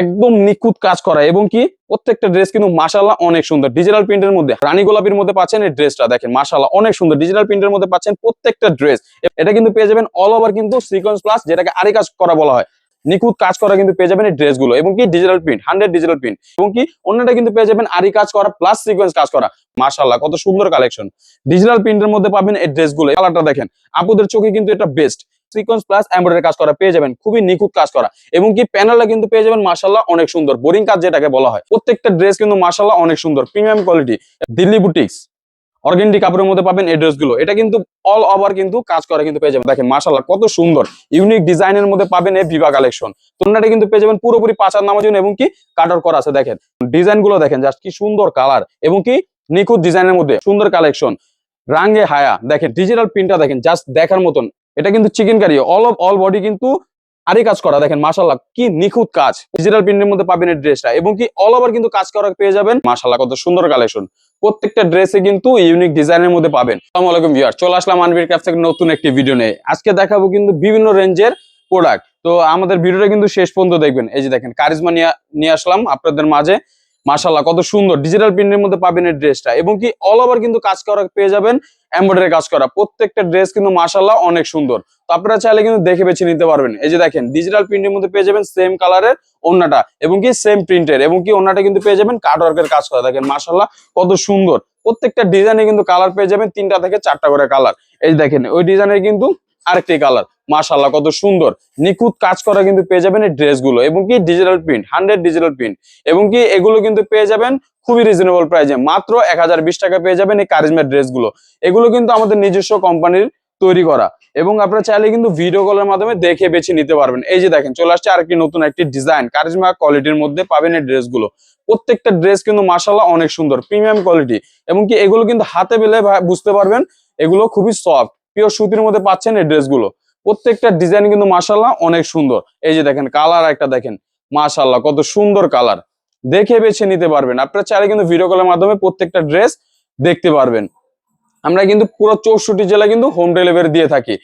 একদম নিখুঁত কাজ করা এবং কি প্রত্যেকটা ড্রেস কিন্তু মাশাল্লাহ অনেক সুন্দর। ডিজিটাল প্রিন্টের মধ্যে রানী গোলাপির মধ্যে পাচ্ছেন এই ড্রেসটা দেখেন মাশাল্লাহ অনেক সুন্দর। ডিজিটাল প্রিন্টের মধ্যে পাচ্ছেন প্রত্যেকটা ড্রেস এটা কিন্তু পেয়ে যাবেন অল ওভার কিন্তু সিকোয়েন্স প্লাস যেটাকে আরি কাজ করা বলা হয়। নিখুঁত কাজ করা কিন্তু পেয়ে যাবেন এই ড্রেসগুলো এবং কি digital print hundred digital print এবং কি অন্যটা কিন্তু পেয়ে যাবেন আরি কাজ করা প্লাস সিকোয়েন্স কাজ করা। মাশাল্লাহ কত সুন্দর কালেকশন ডিজিটাল প্রিন্টের মধ্যে পাবেন এই ড্রেসগুলো কালারটা দেখেন, আপুদের চোখে কিন্তু এটা বেস্ট সিকোয়েন্স প্লাস এমব্রয়ডারি কাজ করা, পেয়ে যাবেন। খুবই নিখুঁত কাজ করা। এবং কি প্যানেলটা কিন্তু পেয়ে যাবেন মাশাল্লাহ অনেক সুন্দর। বোরিং কাজ যেটাকে বলা হয়। প্রত্যেকটা ড্রেস কিন্তু মাশাল্লাহ অনেক সুন্দর। Premium quality Delhi boutiques organdy কাপড়ের মধ্যে পাবেন এই ড্রেসগুলো এটা কিন্তু অল ওভার কিন্তু কাজ করা কিন্তু পেয়ে যাবেন। দেখেন মাশাল্লাহ কত সুন্দর। ইউনিক ডিজাইনের মধ্যে পাবেন এই ভিভা কালেকশন তোমরা কিন্তু পেয়ে যাবেন পুরোপুরি পাঁচার নামার জন্য এবং কি কাটার করা আছে। দেখেন ডিজাইনগুলো দেখেন জাস্ট কি সুন্দর কালার এবং কি নিখুঁত ডিজাইনের মধ্যে সুন্দর কালেকশন রাঙ্গে হায়া। দেখেন ডিজিটাল প্রিন্টটা দেখেন জাস্ট দেখার মতন। এটা কিন্তু chikankari all of all body কিন্তু আরই কাজ করা। দেখেন মাশাল্লাহ কি নিখুঁত কাজ। ডিজিটাল প্রিন্টের মধ্যে পাবেন এই ড্রেসটা এবং কি অল ওভার কিন্তু কাজ করা পেয়ে যাবেন। মাশাল্লাহ কত সুন্দর কালেকশন প্রত্যেকটা ড্রেসে কিন্তু ইউনিক ডিজাইনের মধ্যে পাবেন। আসসালামু ভিউয়ার চলে আসলাম আনবির ক্যাপ থেকে নতুন একটি ভিডিও নিয়ে। আজকে দেখাবো কিন্তু বিভিন্ন রেঞ্জের প্রোডাক্ট তো আমাদের ভিডিওটা কিন্তু শেষ পর্যন্ত দেখবেন। এই যে দেখেন কারিজমা নিয়ে আসলাম আপনাদের মাঝে। মাশাল্লাহ কত সুন্দর। ডিজিটাল প্রিন্টের মধ্যে পাবেন এই ড্রেসটা এবং কি অল ওভার কিন্তু কাজ করা পেয়ে যাবেন। এমব্রয়ডারি কাজ করা। প্রত্যেকটা ড্রেস কিন্তু মাসাল্লাহ অনেক সুন্দর। তো আপনারা চাইলে কিন্তু দেখে বেছে নিতে পারবেন। এই যে দেখেন ডিজিটাল প্রিন্টের মধ্যে পেয়ে যাবেন সেম কালারের ওনাটা এবং কি সেম প্রিন্টের এবং কি ওনাটা কিন্তু পেয়ে যাবেন কার্ড ওয়ার্কের কাজ করা। দেখেন মাসাল্লাহ কত সুন্দর। প্রত্যেকটা ডিজাইনে কিন্তু কালার পেয়ে যাবেন তিনটা থেকে চারটা করে কালার এই দেখেন, ওই ডিজাইনের কিন্তু আরেকটি কালার মাশাল্লাহ কত সুন্দর। নিখুঁত কাজ করা কিন্তু পেয়ে যাবেন এই ড্রেসগুলো। এবং কি digital print hundred digital print এবং কি এগুলো কিন্তু পেয়ে যাবেন খুবই রিজনেবল প্রাইসে মাত্র এক হাজার বিশ টাকা পেয়ে যাবেন এই কারিজমের ড্রেসগুলো। এগুলো কিন্তু আমাদের নিজস্ব কোম্পানির তৈরি করা। এবং আপনারা চাইলে কিন্তু ভিডিও কলের মাধ্যমে দেখে বেছে নিতে পারবেন। এই যে দেখেন, চলে আসছে আরেকটি নতুন একটি ডিজাইন কারিজমা কোয়ালিটির মধ্যে পাবেন এই ড্রেসগুলো। প্রত্যেকটা ড্রেস কিন্তু মাসাল্লাহ অনেক সুন্দর প্রিমিয়াম কোয়ালিটি এবং কি এগুলো কিন্তু হাতে পেলে বুঝতে পারবেন, এগুলো খুবই সফট পিওর সুতির মধ্যে পাচ্ছেন এই ড্রেসগুলো। প্রত্যেকটা ডিজাইন কিন্তু মাসাল্লাহ অনেক সুন্দর। এই যে দেখেন, কালার একটা দেখেন মাশাল্লাহ কত সুন্দর কালার। দেখে বেছে নিতে পারবেন। আপনারা চাইলে কিন্তু ভিডিও কলের মাধ্যমে প্রত্যেকটা ড্রেস দেখতে পারবেন। আমরা কিন্তু পুরো চৌষট্টি জেলা কিন্তু হোম ডেলিভারি দিয়ে থাকি।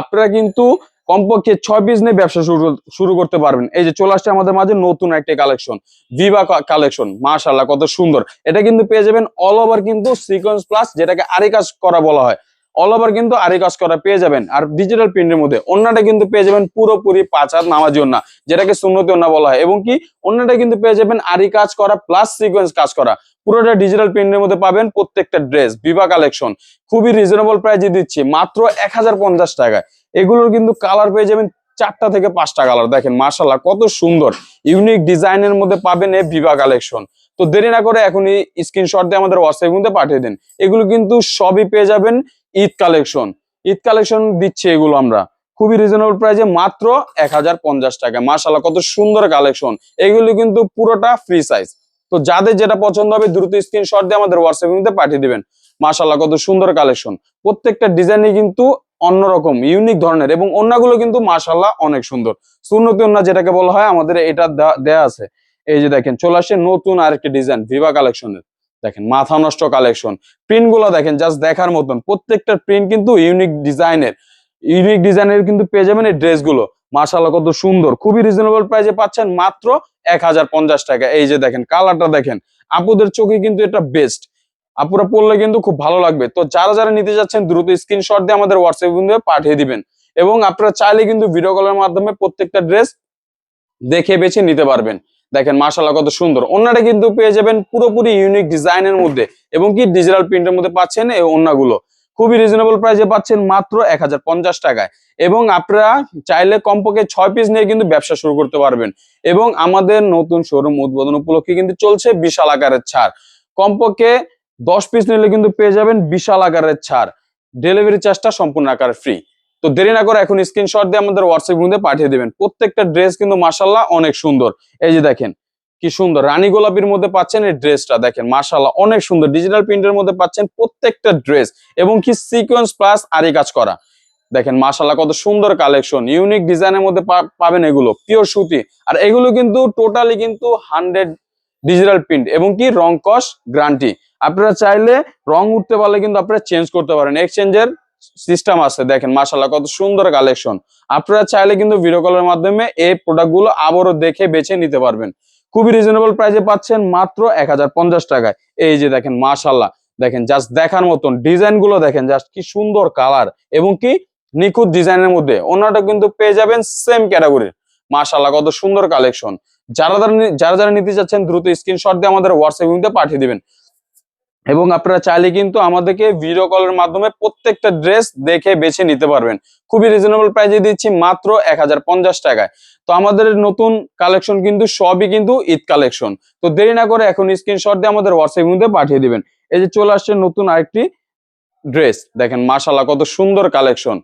আপনারা কিন্তু কমপক্ষে ছয় পিস নিয়ে ব্যবসা শুরু শুরু করতে পারবেন। এই যে চলে আসছে আমাদের মাঝে নতুন একটা কালেকশন ভিভা কালেকশন মাশাল্লাহ কত সুন্দর। এটা কিন্তু পেয়ে যাবেন অল ওভার কিন্তু সিকোয়েন্স প্লাস যেটাকে আরি কাজ করা বলা হয়। অল ওভার কিন্তু আরি কাজ করা পেয়ে যাবেন। আর ডিজিটাল প্রিন্টের মধ্যে অন্যটা কিন্তু পেয়ে যাবেন পুরোপুরি পাঁচ হাত নামাজি অন্যা যেটাকে সুন্নতি অন্যা বলা হয়। এবং কি অন্যটা কিন্তু পেয়ে যাবেন আরি কাজ করা প্লাস সিকোয়েন্স কাজ করা। পুরোটা ডিজিটাল প্রিন্টের মধ্যে পাবেন প্রত্যেকটা ড্রেস ভিভা কালেকশন খুবই রিজনেবল প্রাইসে দিচ্ছি, মাত্র এক হাজার পঞ্চাশ টাকায়। এগুলোর কিন্তু কালার পেয়ে যাবেন চারটা থেকে পাঁচটা কালার দেখেন মার্শাল্লাহ কত সুন্দর। ইউনিক ডিজাইনের মধ্যে পাবেন এই ভিভা কালেকশন তো দেরি না করে এখনই স্ক্রিনশট দিয়ে আমাদের হোয়াটসঅ্যাপ মধ্যে পাঠিয়ে দিন। এগুলো কিন্তু সবই পেয়ে যাবেন ঈদ কালেকশন। ঈদ কালেকশন দিচ্ছে এগুলো আমরা। খুবই রিজনেবল প্রাইসে মাত্র এক হাজার পঞ্চাশ টাকা মার্শাল্লাহ কত সুন্দর কালেকশন। এগুলো কিন্তু পুরোটা ফ্রি সাইজ তো যাদের যেটা পছন্দ হবে, দ্রুত স্ক্রিনশট দিয়ে আমাদের হোয়াটসঅ্যাপ পাঠিয়ে দিবেন। মাশাল্লাহ কত সুন্দর কালেকশন। প্রত্যেকটা ডিজাইনই কিন্তু অন্যরকম ইউনিক ধরনের এবং অন্যগুলো কিন্তু মাশাল্লাহ অনেক সুন্দর। সুন্নতি অন্য যেটাকে বলা হয়, আমাদের এটা দেয়া- আছে। এই যে দেখেন, চলে আসছে নতুন আরেকটি ডিজাইন ভিভা কালেকশনের দেখেন, মাথা নষ্ট কালেকশন প্রিন্টগুলো দেখেন জাস্ট দেখার মতন। প্রত্যেকটা প্রিন্ট কিন্তু ইউনিক ডিজাইনের ইউনিক ডিজাইনের কিন্তু পেয়ে যাবেন এই ড্রেস ড্রেসগুলো। মাশাল্লাহ কত সুন্দর। খুবই রিজনেবল প্রাইসে পাচ্ছেন মাত্র এক হাজার পঞ্চাশ টাকা। এই যে দেখেন কালারটা দেখেন, আপুদের চোখে কিন্তু এটা বেস্ট আপুরা পড়লে কিন্তু খুব ভালো লাগবে। তো যারা যারা নিতে যাচ্ছেন, দ্রুত স্ক্রিনশট দিয়ে আমাদের হোয়াটসঅ্যাপ কিন্তু পাঠিয়ে দিবেন। এবং আপনারা চাইলে কিন্তু ভিডিও কলের মাধ্যমে প্রত্যেকটা ড্রেস দেখে বেছে নিতে পারবেন। দেখেন মাশাল্লাহ কত সুন্দর। অন্যটা কিন্তু পেয়ে যাবেন পুরোপুরি ইউনিক ডিজাইনের মধ্যে এবং কি ডিজিটাল প্রিন্টের মধ্যে পাচ্ছেন এই অন্যগুলো খুবই রিজনেবল প্রাইসে পাচ্ছেন মাত্র এক হাজার পঞ্চাশ টাকায়। এবং আপনারা চাইলে কমপক্ষে ছয় পিস নিয়ে কিন্তু ব্যবসা শুরু করতে পারবেন। এবং আমাদের নতুন শোরুম উদ্বোধন উপলক্ষে কিন্তু চলছে বিশাল আকারের ছাড়। কমপক্ষে দশ পিস নিলে কিন্তু পেয়ে যাবেন বিশাল আকারের ছাড়। ডেলিভারি চার্জটা সম্পূর্ণ আকার ফ্রি তো দেরি না করে এখন স্ক্রিনশট দিয়ে আমাদের হোয়াটসঅ্যাপ মধ্যে পাঠিয়ে দেবেন। প্রত্যেকটা ড্রেস কিন্তু মাসাল্লাহ অনেক সুন্দর। এই যে দেখেন, কি সুন্দর। রানী গোলাপির মধ্যে পাচ্ছেন এই ড্রেসটা দেখেন মাশাল্লাহ অনেক সুন্দর। ডিজিটাল প্রিন্টের মধ্যে পাচ্ছেন প্রত্যেকটা ড্রেস এবং কি সিকোয়েন্স প্লাস আরি কাজ করা। দেখেন মাশাল্লাহ কত সুন্দর কালেকশন ইউনিক ডিজাইনের মধ্যে পাবেন এগুলো পিওর সুতি। আর এগুলো কিন্তু টোটালি কিন্তু হান্ড্রেড ডিজিটাল প্রিন্ট এবং কি রং কস গ্রান্টি আপনারা চাইলে রং উঠতে পারলে কিন্তু আপনারা চেঞ্জ করতে পারেন। এক্সচেঞ্জের সিস্টেম আছে। দেখেন মাশাল্লাহ কত সুন্দর কালেকশন আপনারা চাইলে কিন্তু ভিডিও কলের মাধ্যমে এই প্রোডাক্টগুলো আবারও দেখে বেছে নিতে পারবেন। খুবই রিজনেবল প্রাইসে পাচ্ছেন মাত্র এক হাজার পঞ্চাশ টাকায়। এই যে দেখেন মাশাল্লাহ দেখেন জাস্ট দেখার মতন ডিজাইনগুলো দেখেন জাস্ট কি সুন্দর কালার এবং কি নিখুঁত ডিজাইনের মধ্যে। অন্যটা কিন্তু পেয়ে যাবেন সেম ক্যাটাগরির মাশাল্লাহ কত সুন্দর কালেকশন যারা যারা যারা যারা নিতে চাচ্ছেন দ্রুত স্ক্রিনশট দিয়ে আমাদের হোয়াটসঅ্যাপ পাঠিয়ে দিবেন। এবং আপনারা চাইলে কিন্তু আমাদেরকে ভিডিও কলের মাধ্যমে প্রত্যেকটা ড্রেস দেখে বেছে নিতে পারবেন। খুবই রিজনেবল প্রাইসে দিচ্ছি মাত্র এক হাজার পঞ্চাশ টাকায়। তো আমাদের নতুন কালেকশন কিন্তু সবই কিন্তু ঈদ কালেকশন তো দেরি না করে এখন স্ক্রিনশট দিয়ে আমাদের হোয়াটসঅ্যাপ মধ্যে পাঠিয়ে দিবেন। এই যে চলে আসছে নতুন আরেকটি ড্রেস দেখেন মাশাল্লাহ কত সুন্দর কালেকশন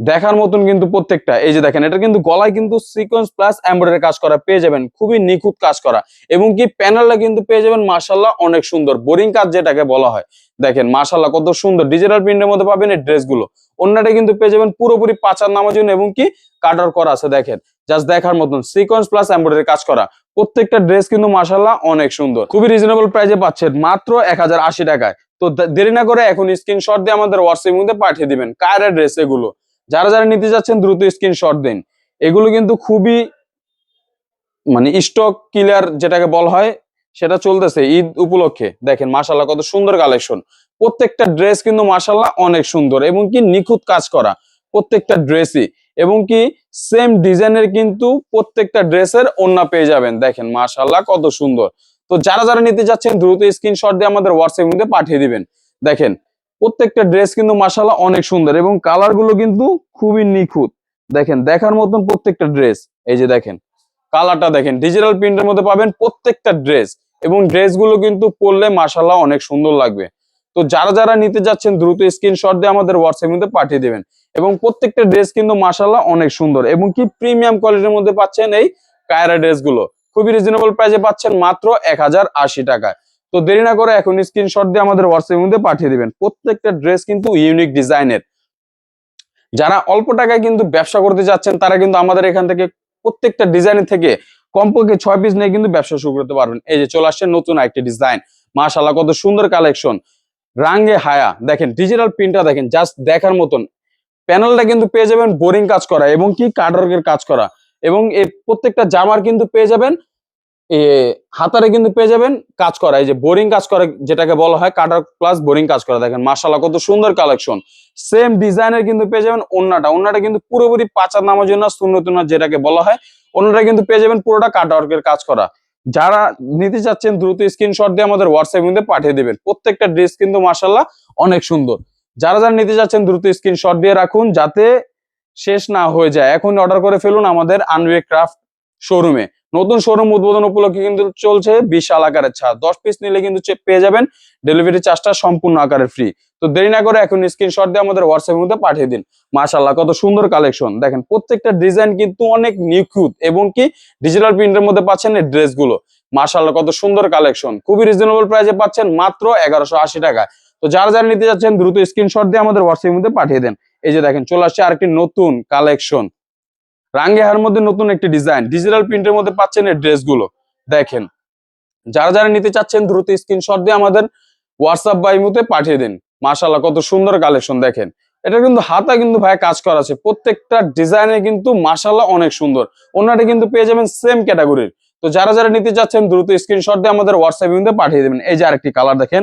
দেখার মতন কিন্তু প্রত্যেকটা। এই যে দেখেন, এটা কিন্তু গলায় কিন্তু সিকোয়েন্স প্লাস এমব্রয়ডারি কাজ করা পেয়ে যাবেন, খুবই নিখুঁত কাজ করা। এবং কি প্যানেলটা কিন্তু পেয়ে যাবেন মাশাল্লাহ অনেক সুন্দর। বোরিং কাজ যেটাকে বলা হয়। দেখেন মাশাল্লাহ কত সুন্দর। ডিজিটাল প্রিন্টের মধ্যে পাবেন এই ড্রেসগুলো। অন্যটা কিন্তু পেয়ে যাবেন পুরোপুরি পাচার নামার জন্য এবং কি কাটার করা আছে, দেখেন। জাস্ট দেখার মতন সিকোয়েন্স প্লাস এমব্রয়ডারি কাজ করা। প্রত্যেকটা ড্রেস কিন্তু মাশাল্লাহ অনেক সুন্দর। খুবই রিজনেবল প্রাইসে পাচ্ছেন মাত্র এক হাজার আশি টাকায়। তো দেরি না করে এখন স্ক্রিনশট দিয়ে আমাদের হোয়াটসঅ্যাপ মধ্যে পাঠিয়ে দিবেন। কারের ড্রেস এগুলো? যারা যারা নিতে যাচ্ছেন, দ্রুত স্ক্রিনশট দিন। এগুলো কিন্তু খুবই মানে স্টক কিলার যেটাকে বলা হয়, সেটা চলতেছে ঈদ উপলক্ষে। দেখেন মাশাল্লাহ কত সুন্দর কালেকশন প্রত্যেকটা ড্রেস কিন্তু মাশাল্লাহ অনেক সুন্দর এবং কি নিখুঁত কাজ করা প্রত্যেকটা ড্রেসই এবং কি সেম ডিজাইনের কিন্তু প্রত্যেকটা ড্রেসের ওন্না পেয়ে যাবেন। দেখেন মাশাল্লাহ কত সুন্দর। তো যারা যারা নিতে যাচ্ছেন, দ্রুত স্ক্রিনশট দিয়ে আমাদের হোয়াটসঅ্যাপ মধ্যে পাঠিয়ে দিবেন। দেখেন প্রত্যেকটা ড্রেস কিন্তু মাশাল্লাহ অনেক সুন্দর এবং কালারগুলো কিন্তু খুবই নিখুঁত। দেখেন, দেখার মতন প্রত্যেকটা ড্রেস এই যে দেখেন কালারটা দেখেন ডিজিটাল প্রিন্টের মধ্যে পাবেন প্রত্যেকটা ড্রেস এবং ড্রেসগুলো কিন্তু পরলে মাশাল্লাহ অনেক সুন্দর লাগবে। তো যারা যারা নিতে যাচ্ছেন, দ্রুত স্ক্রিনশট দিয়ে আমাদের হোয়াটসঅ্যাপ মধ্যে পাঠিয়ে দেবেন এবং প্রত্যেকটা ড্রেস কিন্তু মাশাল্লাহ অনেক সুন্দর এবং কি প্রিমিয়াম কোয়ালিটির মধ্যে পাচ্ছেন এই কায়রা ড্রেসগুলো? খুবই রিজনেবল প্রাইসে পাচ্ছেন মাত্র এক টাকায়। তো দেরি না করে এখন স্ক্রিনশট দিয়ে আমাদের হোয়াটসঅ্যাপের মধ্যে পাঠিয়ে দিবেন। প্রত্যেকটা ড্রেস কিন্তু ইউনিক ডিজাইনের যারা অল্প টাকায় কিন্তু ব্যবসা করতে যাচ্ছেন, তারা কিন্তু আমাদের এখান থেকে প্রত্যেকটা ডিজাইনের থেকে কমপক্ষে ছয় পিস নিয়ে কিন্তু ব্যবসা শুরু করতে পারবেন। এই যে চলে আসছে নতুন একটি ডিজাইন মাশাল্লাহ কত সুন্দর কালেকশন রাঙ্গে হায়া। দেখেন ডিজিটাল প্রিন্টটা দেখেন জাস্ট দেখার মতন। প্যানেলটা কিন্তু পেয়ে যাবেন বোরিং কাজ করা এবং কি কার্ডওয়ার্কের কাজ করা। এবং এই প্রত্যেকটা জামার কিন্তু পেয়ে যাবেন হাতারে কিন্তু পেয়ে যাবেন কাজ করা। এই যে বোরিং কাজ করা যেটাকে বলা হয়, কাটার প্লাস বোরিং কাজ করা। দেখেন মাশাল্লাহ কত সুন্দর কালেকশন সেম ডিজাইনের কিন্তু পেয়ে যাবেন অন্যটা অন্যটা কিন্তু পুরোপুরি পাচার নামার জন্য সুন্নতুনা যেটাকে বলা হয় অন্যটা কিন্তু পেয়ে যাবেন পুরোটা কাটওয়ার্কের কাজ করা। যারা নিতে চাচ্ছেন, দ্রুত স্ক্রিনশট দিয়ে আমাদের হোয়াটসঅ্যাপ মধ্যে পাঠিয়ে দেবেন। প্রত্যেকটা ড্রেস কিন্তু মাশাল্লাহ অনেক সুন্দর। যারা যারা নিতে চাচ্ছেন, দ্রুত স্ক্রিনশট দিয়ে রাখুন যাতে শেষ না হয়ে যায়। এখন অর্ডার করে ফেলুন আমাদের আনওয়ে ক্রাফট শোরুমে নতুন শোরুম উদ্বোধন উপলক্ষে কিন্তু চলছে বিশাল আকারের ছাড় দশ পিস নিলে কিন্তু পেয়ে যাবেন ডেলিভারি চার্জটা সম্পূর্ণ আকারের ফ্রি তো দেরি না করে এখন স্ক্রিনশট দিয়ে আমাদের হোয়াটসঅ্যাপের মধ্যে পাঠিয়ে দিন। মাশাল্লাহ কত সুন্দর কালেকশন দেখেন, প্রত্যেকটা ডিজাইন কিন্তু অনেক নিখুঁত এবং কি ডিজিটাল প্রিন্টের মধ্যে পাচ্ছেন এই ড্রেসগুলো মাশাল্লাহ কত সুন্দর কালেকশন খুবই রিজনেবল প্রাইসে পাচ্ছেন মাত্র এগারোশো আশি টাকায়। তো যারা যারা নিতে যাচ্ছেন, দ্রুত স্ক্রিনশট দিয়ে আমাদের হোয়াটসঅ্যাপের মধ্যে পাঠিয়ে দেন। এই যে দেখেন, চলে আসছে আরেকটি নতুন কালেকশন রাঙ্গে হার মধ্যে নতুন একটি ডিজাইন ডিজিটাল প্রিন্টের মধ্যে পাচ্ছেন এই ড্রেসগুলো দেখেন, যারা যারা নিতে চাচ্ছেন দ্রুত স্ক্রিনশট দিয়ে আমাদের হোয়াটসঅ্যাপ বাই মতে পাঠিয়ে দিন। মাশাল্লাহ কত সুন্দর কালেকশন দেখেন। এটা কিন্তু হাতা কিন্তু ভাই কাজ করা আছে। প্রত্যেকটা ডিজাইনে কিন্তু মাশাল্লাহ অনেক সুন্দর। অন্যটা কিন্তু পেয়ে যাবেন সেম ক্যাটাগরির তো যারা যারা নিতে চাচ্ছেন দ্রুত স্ক্রিনশট দিয়ে আমাদের হোয়াটসঅ্যাপ মধ্যে পাঠিয়ে দেবেন। এই যে আরেকটি কালার দেখেন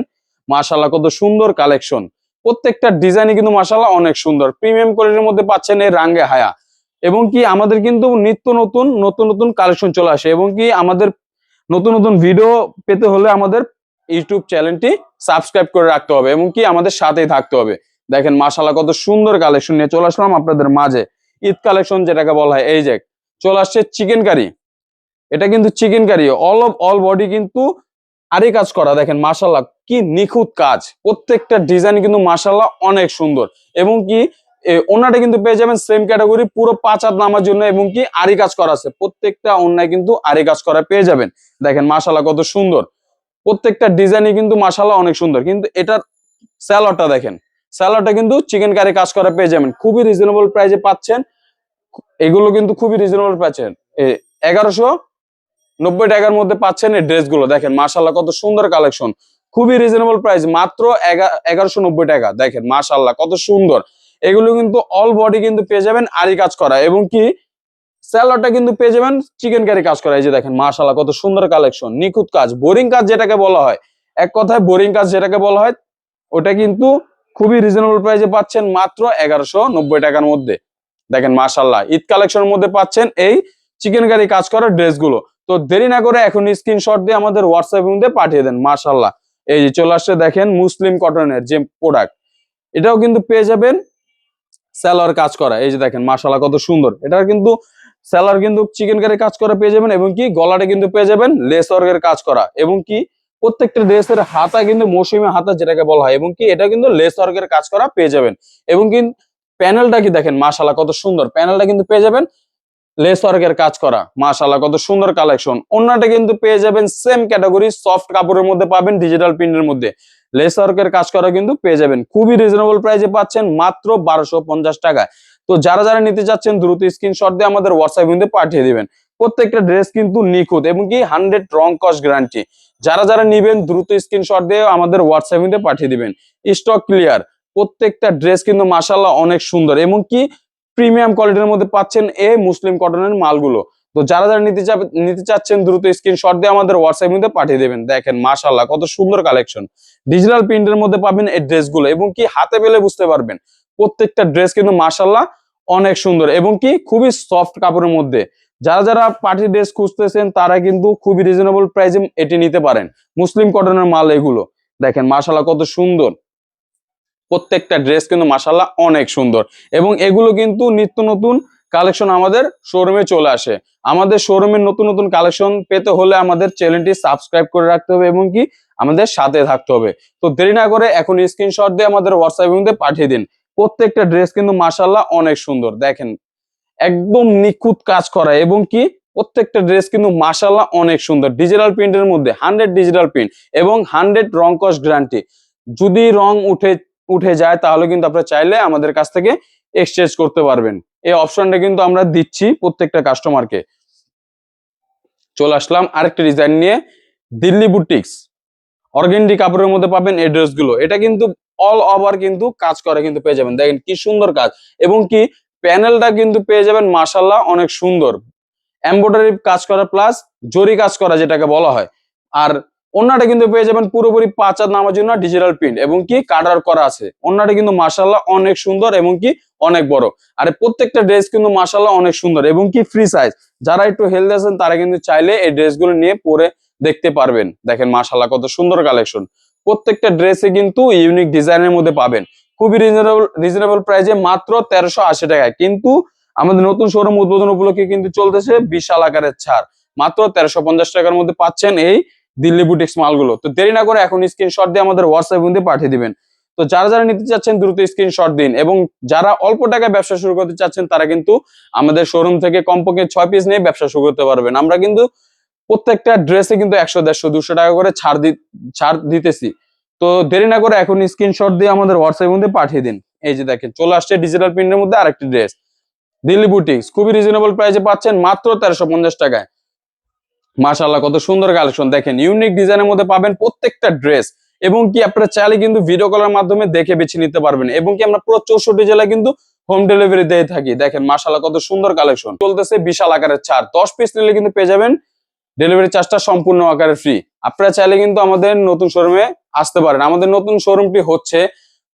মাশাল্লাহ কত সুন্দর কালেকশন প্রত্যেকটা ডিজাইনে কিন্তু মাশাল্লাহ অনেক সুন্দর। প্রিমিয়াম কোয়ালিটির মধ্যে পাচ্ছেন এই রাঙ্গে হায়া এবং কি আমাদের কিন্তু নিত্য নতুন নতুন নতুন কালেকশন চলে আসে এবং কি আমাদের নতুন নতুন ভিডিও পেতে হলে আমাদের ইউটিউব চ্যানেলটি সাবস্ক্রাইব করে রাখতে হবে এবং কি আমাদের সাথেই থাকতে হবে। দেখেন মাশাল্লাহ কত সুন্দর কালেকশন নিয়ে চলে আসলাম আপনাদের মাঝে। ঈদ কালেকশন যেটাকে বলা হয়, এই যে চলে আসছে চিকেন কারি এটা কিন্তু chikankari all of all body কিন্তু আরই কাজ করা। দেখেন মাশাল্লাহ কি নিখুঁত কাজ। প্রত্যেকটা ডিজাইন কিন্তু মাশাল্লাহ অনেক সুন্দর। এবং কি ওনাটা কিন্তু পেয়ে যাবেন সেম ক্যাটাগরি পুরো পাঁচ হাত নামার জন্য এবং কি আরি কাজ করা আছে। প্রত্যেকটা অন্যায় কিন্তু আরি কাজ করা পেয়ে যাবেন। দেখেন মাশাল্লাহ কত সুন্দর। প্রত্যেকটা ডিজাইনই কিন্তু মাশাল্লাহ অনেক সুন্দর। কিন্তু এটার স্যালাডটা দেখেন স্যালাডটা কিন্তু চিকেন কারি কাজ করা পেয়ে যাবেন। খুবই রিজনেবল প্রাইসে পাচ্ছেন। এগুলো কিন্তু খুবই রিজনেবল পাচ্ছেন এগারোশো নব্বই টাকার মধ্যে পাচ্ছেন এই ড্রেসগুলো। দেখেন মাশাল্লাহ কত সুন্দর কালেকশন খুবই রিজনেবল প্রাইস মাত্র এগারোশো নব্বই টাকা। দেখেন মাশাল্লাহ কত সুন্দর। এগুলো কিন্তু অল বডি কিন্তু পেয়ে যাবেন আরি কাজ করা। এবং কি? স্যালাডটা কিন্তু পেয়ে যাবেন চিকেন কারি কাজ করা। এই যে দেখেন মাশাল্লাহ কত সুন্দর কালেকশন নিখুঁত কাজ বোরিং কাজ যেটাকে বলা হয়। এক কথায় বোরিং কাজ যেটাকে বলা হয়, ওটা কিন্তু খুবই রিজনেবল প্রাইসে পাচ্ছেন মাত্র এগারোশো নব্বই টাকার মধ্যে। দেখেন মাশাল্লাহ ঈদ কালেকশনের মধ্যে পাচ্ছেন এই চিকেন কারি কাজ করা ড্রেসগুলো। তো দেরি না করে এখন স্ক্রিনশট দিয়ে আমাদের হোয়াটসঅ্যাপ মধ্যে পাঠিয়ে দেন মাশাল্লাহ এই যে চলে আসছে, দেখেন, মুসলিম কটনের যে প্রোডাক্ট এটাও কিন্তু পেয়ে যাবেন স্যালার কাজ করা। এই যে দেখেন মাশাল্লাহ কত সুন্দর। এটা কিন্তু স্যালার কিন্তু চিকেন কারি কাজ করা পেয়ে যাবেন এবং কি গলাটা কিন্তু পেয়ে যাবেন লেস ওয়ার্কের কাজ করা এবং কি প্রত্যেকটা ড্রেসের হাতা কিন্তু মৌসুমী হাতা যেটাকে বলা হয় এবং কি এটা কিন্তু লেস ওয়ার্কের কাজ করা পেয়ে যাবেন। এবং কি প্যানেলটা কি দেখেন মাশাল্লাহ কত সুন্দর। প্যানেলটা কিন্তু পেয়ে যাবেন লেস ওয়ার্কের কাজ করা। মাশাল্লাহ কত সুন্দর কালেকশন। অন্যটা কিন্তু পেয়ে যাবেন সেম ক্যাটাগরি সফট কাপড়ের মধ্যে পাবেন, ডিজিটাল প্রিন্টের মধ্যে। লেস ওয়ার্কের কাজ করা কিন্তু পেয়ে যাবেন। খুবই রিজনেবল প্রাইসে পাচ্ছেন মাত্র বারোশো পঞ্চাশ টাকায় তো যারা যারা নিতে চাচ্ছেন, দ্রুত স্ক্রিনশট দিয়ে আমাদের হোয়াটসঅ্যাপ কিন্তু পাঠিয়ে দিবেন। প্রত্যেকটা ড্রেস কিন্তু নিখুঁত এবং কি হান্ড্রেড রং কস্ট গ্যারান্টি যারা যারা নিবেন, দ্রুত স্ক্রিনশট দিয়ে আমাদের হোয়াটসঅ্যাপ কিন্তু পাঠিয়ে দিবেন। স্টক ক্লিয়ার প্রত্যেকটা ড্রেস কিন্তু মাসাল্লাহ অনেক সুন্দর এবং কি প্রিমিয়াম কোয়ালিটির মধ্যে পাচ্ছেন এ মুসলিম কটনের মালগুলো। তো যারা যারা নিতে চাপ- নিতে চাচ্ছেন, দ্রুত স্ক্রিনশট দিয়ে আমাদের হোয়াটসঅ্যাপ মধ্যে পাঠিয়ে দেবেন। দেখেন মাশাল্লাহ কত সুন্দর কালেকশন ডিজিটাল প্রিন্টের মধ্যে পাবেন এই ড্রেসগুলো এবং কি হাতে পেলে বুঝতে পারবেন। প্রত্যেকটা ড্রেস কিন্তু মাশাল্লাহ অনেক সুন্দর এবং কি খুবই সফট কাপড়ের মধ্যে। যারা যারা পার্টি ড্রেস খুঁজতেছেন, তারা কিন্তু খুবই রিজনেবল প্রাইসে এটি নিতে পারেন। মুসলিম কটনের মাল এগুলো। দেখেন মাশাল্লাহ কত সুন্দর। প্রত্যেকটা ড্রেস কিন্তু মাশাল্লাহ অনেক সুন্দর। এবং এগুলো কিন্তু নিত্য নতুন কালেকশন আমাদের শোরুমে চলে আসে। আমাদের শোরুমের নতুন নতুন কালেকশন পেতে হলে আমাদের চ্যানেলটি সাবস্ক্রাইব করে রাখতে হবে এবং কি আমাদের সাথে থাকতে হবে। তো দেরি না করে এখন স্ক্রিনশট দিয়ে আমাদের হোয়াটসঅ্যাপ পাঠিয়ে দিন। প্রত্যেকটা ড্রেস কিন্তু মাশাল্লাহ অনেক সুন্দর। দেখেন, একদম নিখুঁত কাজ করা এবং কি প্রত্যেকটা ড্রেস কিন্তু মাশাল্লাহ অনেক সুন্দর। ডিজিটাল প্রিন্টের মধ্যে হান্ড্রেড ডিজিটাল প্রিন্ট এবং হান্ড্রেড রং কস্ট গ্যারান্টি যদি রং উঠে উঠে যায় তাহলে কিন্তু আপনারা চাইলে আমাদের কাছ থেকে এক্সচেঞ্জ করতে পারবেন। এই অপশনটা কিন্তু আমরা দিচ্ছি প্রত্যেকটা কাস্টমারকে চলে আসলাম আরেকটা ডিজাইন নিয়ে। দিল্লি বুটিক্স অর্গেন্ডি কাপড়ের মধ্যে পাবেন এই ড্রেসগুলো। এটা কিন্তু অল ওভার কিন্তু কাজ করে কিন্তু পেয়ে যাবেন। দেখেন কি সুন্দর কাজ। এবং কি প্যানেলটা কিন্তু পেয়ে যাবেন মাশাল্লাহ অনেক সুন্দর। এমব্রয়ডারি কাজ করা প্লাস জরি কাজ করা যেটাকে বলা হয়। আর অন্যটা কিন্তু পেয়ে যাবেন পুরোপুরি পাঁচ নামার জন্য ডিজিটাল প্রিন্ট এবং কি কাটার করা আছে। অন্যটা কিন্তু মাশাল্লাহ অনেক সুন্দর এবং কি অনেক বড়। আর প্রত্যেকটা ড্রেস কিন্তু মাশাল্লাহ অনেক সুন্দর এবং কি ফ্রি সাইজ যারা একটু হেলদি আছেন, তারা কিন্তু চাইলে এই ড্রেসগুলো নিয়ে পরে দেখতে পারবেন। দেখেন মাশাল্লাহ কত সুন্দর কালেকশন প্রত্যেকটা ড্রেসে কিন্তু ইউনিক ডিজাইনের মধ্যে পাবেন। খুবই রিজনেবল রিজনেবল প্রাইসে মাত্র তেরোশো আশি টাকায়। কিন্তু আমাদের নতুন শোরুম উদ্বোধন উপলক্ষে কিন্তু চলতেছে বিশাল আকারের ছাড়। মাত্র তেরোশো পঞ্চাশ টাকার মধ্যে পাচ্ছেন এই দিল্লি বুটিক্স মালগুলো। তো দেরি না করে এখন স্ক্রিনশট দিয়ে আমাদের হোয়াটসঅ্যাপ মধ্যে পাঠিয়ে দিবেন। তো যারা যারা নিতে চাচ্ছেন দ্রুত স্ক্রিনশট দিন এবং যারা অল্প টাকায় ব্যবসা শুরু করতে চাচ্ছেন, তারা কিন্তু আমাদের শোরুম থেকে কমপক্ষে ছয় পিস নিয়ে ব্যবসা শুরু করতে পারবেন। আমরা কিন্তু প্রত্যেকটা ড্রেসে কিন্তু একশো দেড়শো, দুশো টাকা করে ছাড় দি ছাড় দিতেছি। তো দেরি না করে এখন স্ক্রিনশট দিয়ে আমাদের হোয়াটসঅ্যাপ মধ্যে পাঠিয়ে দিন। এই যে দেখেন, চলে আসছে ডিজিটাল প্রিন্টের মধ্যে আরেকটি ড্রেস দিল্লি বুটিক্স, খুবই রিজনেবল প্রাইসে পাচ্ছেন মাত্র তেরোশো পঞ্চাশ টাকায়। মাশাল্লাহ কত সুন্দর কালেকশন। দেখেন ইউনিক ডিজাইনের মধ্যে পাবেন প্রত্যেকটা ড্রেস এবং কি আপনারা চাইলে কিন্তু ভিডিও কলের মাধ্যমে দেখে বেছে নিতে পারবেন এবং কি আমরা পুরো চৌষট্টি জেলায় কিন্তু হোম ডেলিভারি দিয়ে থাকি। দেখেন মাশাল্লাহ কত সুন্দর কালেকশন। চলতেছে বিশাল আকারের ছাড়। দশ পিস নিলে কিন্তু পেয়ে যাবেন ডেলিভারি চার্জটা সম্পূর্ণ আকারে ফ্রি আপনারা চাইলে কিন্তু আমাদের নতুন শোরুমে আসতে পারেন। আমাদের নতুন শোরুমটি হচ্ছে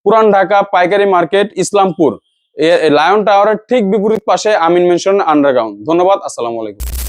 পুরান ঢাকা পাইকারি মার্কেট, ইসলামপুর। লায়ন টাওয়ারের ঠিক বিপরীত পাশে আমিন মেনশন আন্ডারগ্রাউন্ড ধন্যবাদ, আসসালামু আলাইকুম।